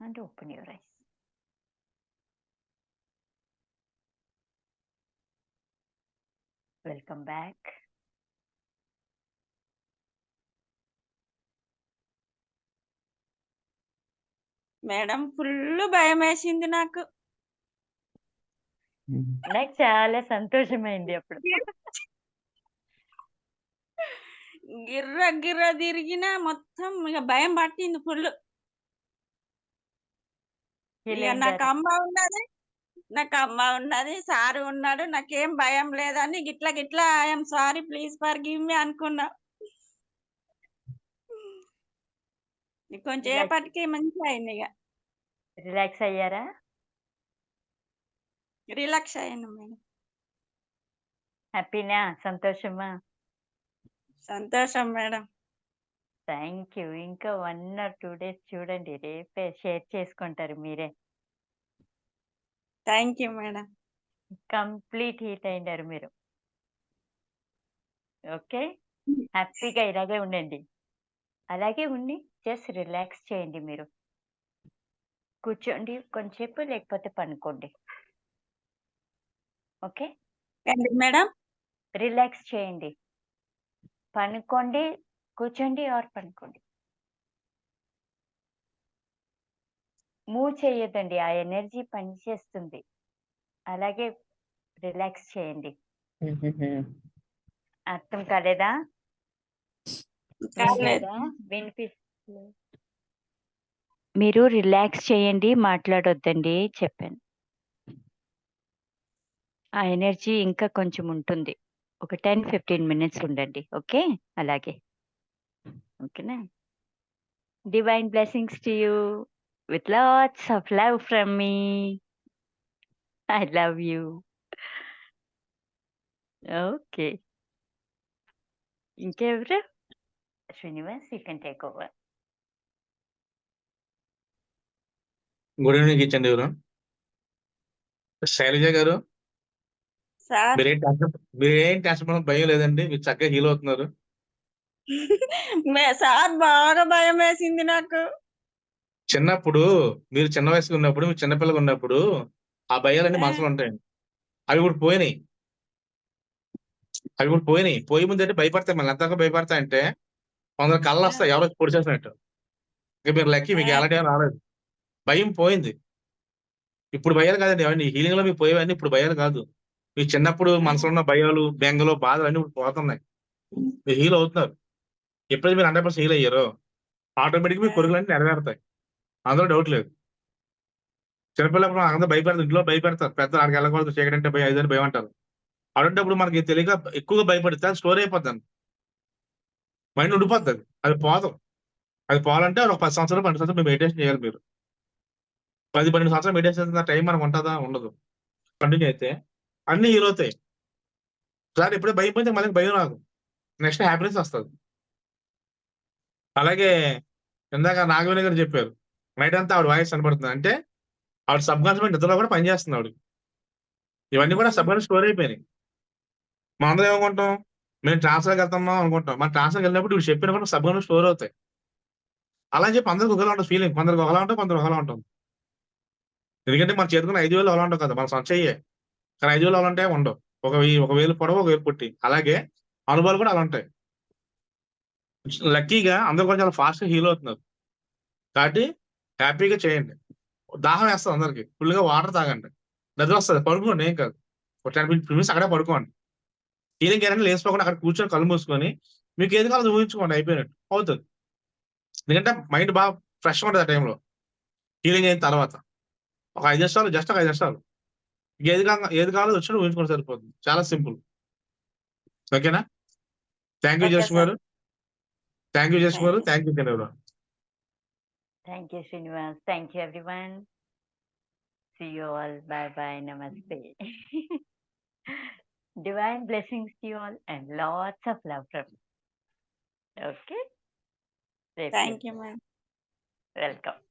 and open your eyes. Welcome back. Madam full భయం వేసింది నాకు నాకు చాలా సంతోషమైంది అప్పుడు గిర్ర గిర్ర తిరిగిన మొత్తం ఇక భయం పట్టింది ఫుల్ నాకు. అమ్మ ఉన్నది నాకు అమ్మ ఉన్నది సారు ఉన్నాడు నాకేం భయం లేదని గిట్లా గిట్లా I'm sorry please forgive me అనుకున్నా. ఇక కొంచెం Relax. సేపటికి మంచిగా అయింది ఇక. రిలాక్స్ అయ్యారా? రిలాక్స్ అయ్యాను మేడం. హ్యాపీనా సంతోషమా? సంతోషం మేడం. Thank you. ఇంకా వన్ ఆర్ టూ డేస్ చూడండి రేపే షేర్ చేసుకుంటారు మీరే. Thank you madam. Complete heat అయినారు మీరు. ఓకే? హ్యాపీగా ఇలాగే ఉండండి. అలాగే ఉండి జస్ట్ రిలాక్స్ చేయండి మీరు. కూర్చోండి కొంచెంసేపు లేకపోతే పనుకోండి. ఓకే? మేడం? రిలాక్స్ చేయండి. పనుకోండి కూర్చోండి ఆర్ పనుకోండి మూవ్ చేయొద్దండి ఆ ఎనర్జీ పనిచేస్తుంది. అలాగే రిలాక్స్ చేయండి. అర్థం కాలేదా? మీరు రిలాక్స్ చేయండి మాట్లాడొద్దండి చెప్పాను. ఆ ఎనర్జీ ఇంకా కొంచెం ఉంటుంది. ఒక టెన్ ఫిఫ్టీన్ మినిట్స్ ఉండండి ఓకే? అలాగే. ఓకేనా? Divine blessings to you with lots of love from me I love you okay ఇంకెవరు? Srinivas you can take over good evening ఇచ్చండి ఎవరు శైలజ గారు సార్ మీరేం టెన్షన్ మీరేం టెన్షన్ పడడం భయం లేదండి. మీరు చక్కగా హీల్ అవుతున్నారు. సార్ బాగా భయం వేసింది నాకు. చిన్నప్పుడు మీరు చిన్న వయసులో ఉన్నప్పుడు మీరు చిన్నపిల్లగా ఉన్నప్పుడు ఆ భయాలన్నీ. మనసులో ఉంటాయండి. అవి ఇప్పుడు పోయినాయి. అవి ఇప్పుడు పోయినాయి. పోయి ముందు అంటే భయపడతాయి మళ్ళీ. ఎంతగా భయపడతాయంటే కొందరు కళ్ళు వస్తాయి. ఎవరో పొడి చేసినట్టు ఇక మీరు లక్కీ మీకు. ఎలాంటి రాలేదు. భయం పోయింది. ఇప్పుడు భయాలు కాదండి. అవన్నీ హీలింగ్లో మీకు పోయేవన్నీ ఇప్పుడు భయాలు కాదు. మీ చిన్నప్పుడు మనసులో ఉన్న భయాలు బెంగలు బాధలు అన్ని ఇప్పుడు పోతున్నాయి. మీరు హీల్ అవుతున్నారు. ఎప్పుడైతే మీరు హండ్రెడ్ పర్సెంట్ హీల్ అయ్యారో ఆటోమేటిక్ మీ ఆ. కొడుకులన్నీ నెరవేరుతాయి. అందులో డౌట్ లేదు. చిన్నపిల్లప్పుడు అందరూ భయపెడతారు. ఇంట్లో భయపెడతారు. పెద్ద ఆడికి వెళ్ళకూడదు. చీకటి అంటే భయం ఐదని భయం అంటారు. అటువంటిప్పుడు మనకి తెలియక ఎక్కువగా భయపడితే అది స్టోర్ అయిపోతుంది మైండ్ ఉండిపోతుంది అది. పోదు. అది పోవాలంటే ఒక పది సంవత్సరాలు పన్నెండు సంవత్సరాలు మెడిటేషన్ చేయాలి మీరు. పది పన్నెండు సంవత్సరాలు మెడిటేషన్ చేసిన టైం మనకు ఉంటుందా? ఉండదు. కంటిన్యూ అయితే అన్ని హీల్ అవుతాయి. సార్ ఎప్పుడే భయం పోతే మళ్ళీ భయం రాదు. నెక్స్ట్ హ్యాపీనెస్ వస్తుంది. అలాగే ఇందాక నాగవేణి గారు చెప్పారు నైట్ అంతా ఆవిడ వాయిస్ కనబడుతుంది అంటే ఆవిడ సబ్ కాన్షియస్ నిద్రలో కూడా పనిచేస్తుంది ఆవిడ. ఇవన్నీ కూడా సబ్ కాన్షియస్ స్టోర్ అయిపోయినాయి. మనందరం ఏమనుకుంటాం? మేము ట్రాన్స్ఫర్కి వెళ్తున్నాం అనుకుంటాం. మన ట్రాన్స్ఫర్కి వెళ్ళినప్పుడు ఇవి చెప్పిన కూడా సబ్ కాన్షియస్ స్టోర్ అవుతాయి. అలా అని చెప్పి అందరికి ఒకలా ఉంటుంది ఫీలింగ్. కొందరికి ఒకలా ఉంటుంది కొందరు ఒకలా ఉంటుంది. ఎందుకంటే మన చేతుకున్న ఐదు వేలు అలా ఉంటుంది కదా మన సొంత కానీ ఐదు వేలు అలా ఉంటాయి ఉండవు. ఒక వెయ్యి ఒక వేలు పొడవు ఒక వేలు పుట్టి. అలాగే అనుభవాలు కూడా అలా ఉంటాయి. లక్కీగా అందరూ కొంచెం చాలా ఫాస్ట్గా హీల్ అవుతున్నారు. కాబట్టి హ్యాపీగా చేయండి. దాహం వేస్తుంది అందరికి. ఫుల్గా వాటర్ తాగండి. నిద్ర వస్తుంది. పడుకోండి ఏం కాదు. ఒక టెన్ మినిట్స్ అక్కడే పడుకోండి. హీలింగ్ ఏంటంటే లేచిపోకుండా అక్కడ కూర్చొని కళ్ళు మూసుకొని మీకు ఏది కావాలో ఊహించుకోండి అయిపోయినట్టు. అవుతుంది. ఎందుకంటే మైండ్ బాగా ఫ్రెష్గా ఉంటుంది ఆ టైంలో హీలింగ్ అయిన తర్వాత. ఒక ఐదు నిమిషాలు జస్ట్ ఒక ఐదు నిమిషాలు. ఏది కావాలి ఏది కావాలో వచ్చినట్టు ఊహించుకుంటే సరిపోతుంది. చాలా సింపుల్ ఓకేనా? Thank you just. Garu. Thank you, Jashwaru. Thank you, Kanura. Thank you, Srinivas. Thank you, everyone. See you all. Bye bye. Namaste. Divine blessings to you all and lots of love from you. Okay. Thank you, ma'am. Welcome.